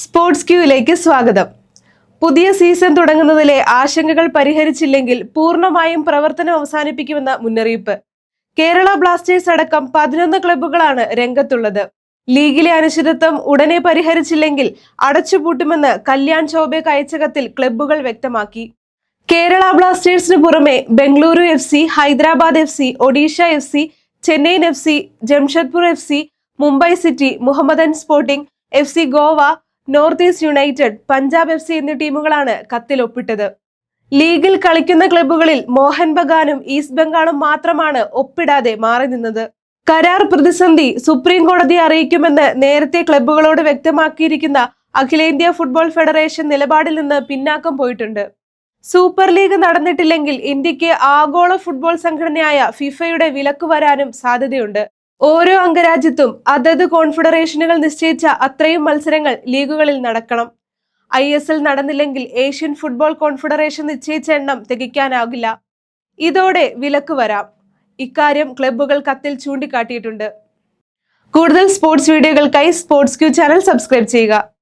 Sports ക്യൂയിലേക്ക് സ്വാഗതം. പുതിയ season തുടങ്ങുന്നതിലെ ആശങ്കകൾ പരിഹരിച്ചില്ലെങ്കിൽ പൂർണമായും പ്രവർത്തനം അവസാനിപ്പിക്കുമെന്ന മുന്നറിയിപ്പ്. കേരള ബ്ലാസ്റ്റേഴ്സ് അടക്കം പതിനൊന്ന് ക്ലബ്ബുകളാണ് രംഗത്തുള്ളത്. ലീഗിലെ അനിശ്ചിതത്വം ഉടനെ പരിഹരിച്ചില്ലെങ്കിൽ അടച്ചുപൂട്ടുമെന്ന് കല്യാൺ ചോബെ അയച്ച കത്തിൽ ക്ലബ്ബുകൾ വ്യക്തമാക്കി. കേരള ബ്ലാസ്റ്റേഴ്സിന് പുറമെ Bengaluru F C Hyderabad F C Odisha F C Chennaiyin F C Jamshedpur F C Mumbai City Mohammedan Sporting F C Goa North East United Punjab F C എന്നീ ടീമുകളാണ് കത്തിൽ ഒപ്പിട്ടത്. ലീഗിൽ കളിക്കുന്ന ക്ലബ്ബുകളിൽ മോഹൻ ബഗാനും ഈസ്റ്റ് ബംഗാളും മാത്രമാണ് ഒപ്പിടാതെ മാറി നിന്നത്. കരാർ പ്രതിസന്ധി സുപ്രീം കോടതിയെ അറിയിക്കുമെന്ന് നേരത്തെ ക്ലബ്ബുകളോട് വ്യക്തമാക്കിയിരിക്കുന്ന അഖിലേന്ത്യാ ഫുട്ബോൾ ഫെഡറേഷൻ നിലപാടിൽ നിന്ന് പിന്നാക്കം പോയിട്ടുണ്ട്. സൂപ്പർ ലീഗ് നടന്നിട്ടില്ലെങ്കിൽ ഇന്ത്യയ്ക്ക് ആഗോള ഫുട്ബോൾ സംഘടനയായ ഫിഫയുടെ വിലക്ക് വരാനും സാധ്യതയുണ്ട്. ഓരോ അംഗരാജ്യത്തും അതത് കോൺഫെഡറേഷനുകൾ നിശ്ചയിച്ച അത്രയും മത്സരങ്ങൾ ലീഗുകളിൽ നടക്കണം. ഐ എസ് എൽ നടന്നില്ലെങ്കിൽ ഏഷ്യൻ ഫുട്ബോൾ കോൺഫെഡറേഷൻ നിശ്ചയിച്ച എണ്ണം തികയ്ക്കാനാകില്ല. ഇതോടെ വിലക്ക് വരാം. ഇക്കാര്യം ക്ലബ്ബുകൾ കത്തിൽ ചൂണ്ടിക്കാട്ടിയിട്ടുണ്ട്. കൂടുതൽ സ്പോർട്സ് വീഡിയോകൾക്കായി സ്പോർട്സ് ക്യൂ ചാനൽ സബ്സ്ക്രൈബ് ചെയ്യുക.